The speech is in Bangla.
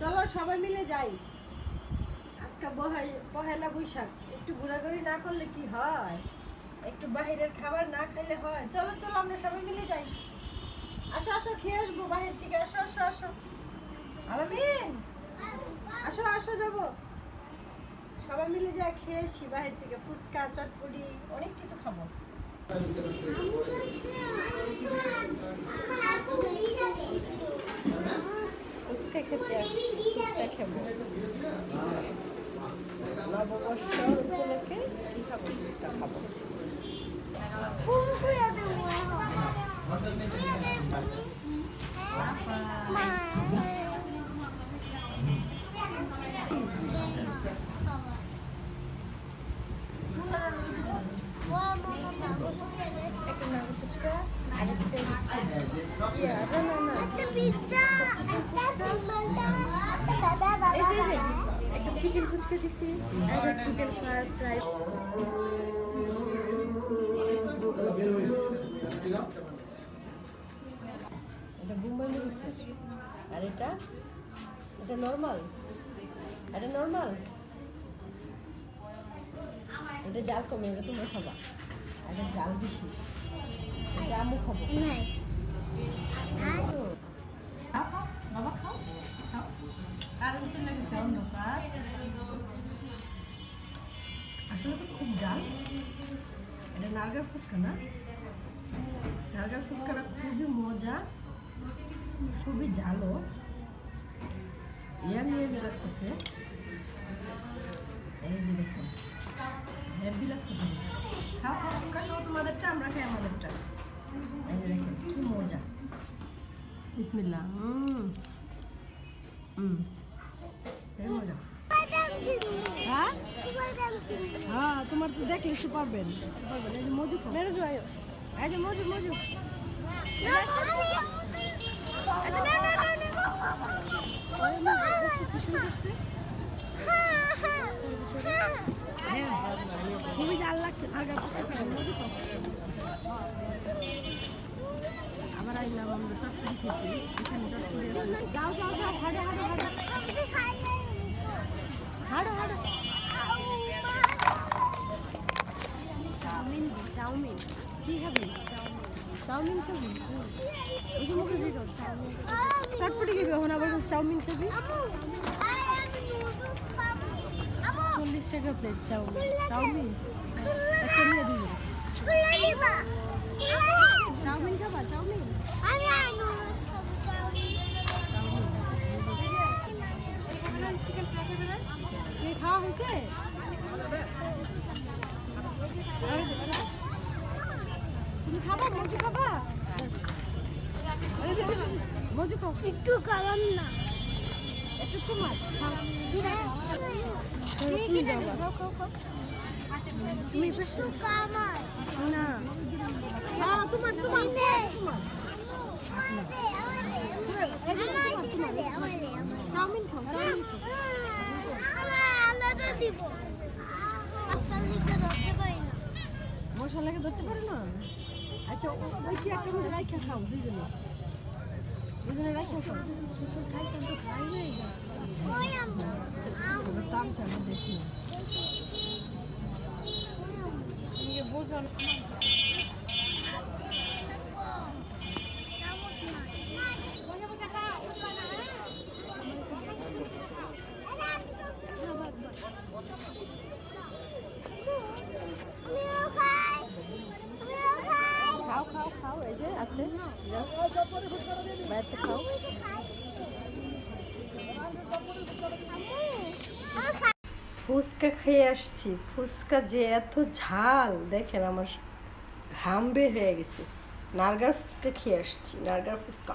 চলো সবাই মিলে যাই। আজকে পহেলা বৈশাখ, একটু ঘোরাঘুরি না করলে কি হয়? একটু বাইরের খাবার না খেলে হয়। চলো চলো, আমরা সবাই মিলে যাই। আসো আসো, খেয়ে আসব বাহির থেকে। আসো আসো আসো। আলামিন! আসো আসো, যাব। সবাই মিলে যা খেয়ে আসি বাহির থেকে। ফুচকা, চটপটি, অনেক কিছু খাব ফুচকা খেতে আসছি ফুচকা খাব নববর্ষ উপলক্ষে কি খাব ফুচকা খাব একটা নাগর ফুচকা আর একটা ইয়া, না না না এই যে, এই যে, একটা চিকেন ফুচকা দিছি আর চিকেন ফ্রাই এটা বোম্বাই মরিচের আর এটা? এটা নর্মাল এটা নর্মাল এটা জাল কমে এটা তোমরা খাবা। এটা জাল বেশি। এটা আমু খাব। বাবা খাও খাও। চলে গেছে অন্ধকার। আসলে তো খুব জাল। এটা নারগার ফুচকা না নারগার ফুচকাটা খুবই মজা খুবই জালো ইয়ামি ইয়ামি লাগতেছে। এই যে দেখুন হেভি লাগতেছে। খাও খাও তোমরা খাও তোমাদেরটা আমরা খাই আমাদেরটা। এই যে দেখেন কি মজা। বিসমিল্লাহ হুম হুম মজা। হ্যাঁ? হ্যাঁ তোমার তো দেখলে সে পারবেন। পারবেন। এই যে মজু মেরে যাও এই যে মজু মজু খুবই জাল লাগছে আবার আইলাম আমরা চটপটি খেতে। এখানে চটপটি আছে। যাও যাও যাও হাঁটো হাঁটো হাঁটো চাউমিন খাবি? ওই যে মুখে দিয়ে দাও, চটপটি খাবি? এখন আবার চাউমিন খাবি? চল্লিশ টাকা প্লেট চাউমিন। চাউমিন? একটা নিয়ে দিবি? চাউমিন খাবা? চাউমিন? একটু কালাম না। একটু তোমার তুমি যাবা। খাও খাও খাও। তুমি একটু কামার না। খাও তোমার তোমার তোমার চাউমিন খাও চাউমিন খাও। মশলাকে ধরতে পারে না? আচ্ছা ওই যে একটা মধ্যে রাখা খাও দুজনে রাখা খাও খাই তো খাই নাই। এবার দাম চালো বেশি না। তুমি বোঝো না? আছে। ফুচকা খেয়ে আসছি। ফুচকা যে এত ঝাল, দেখেন আমার ঘাম বের হয়ে গেছে। নারগার ফুচকা খেয়ে আসছি, নারগার ফুচকা।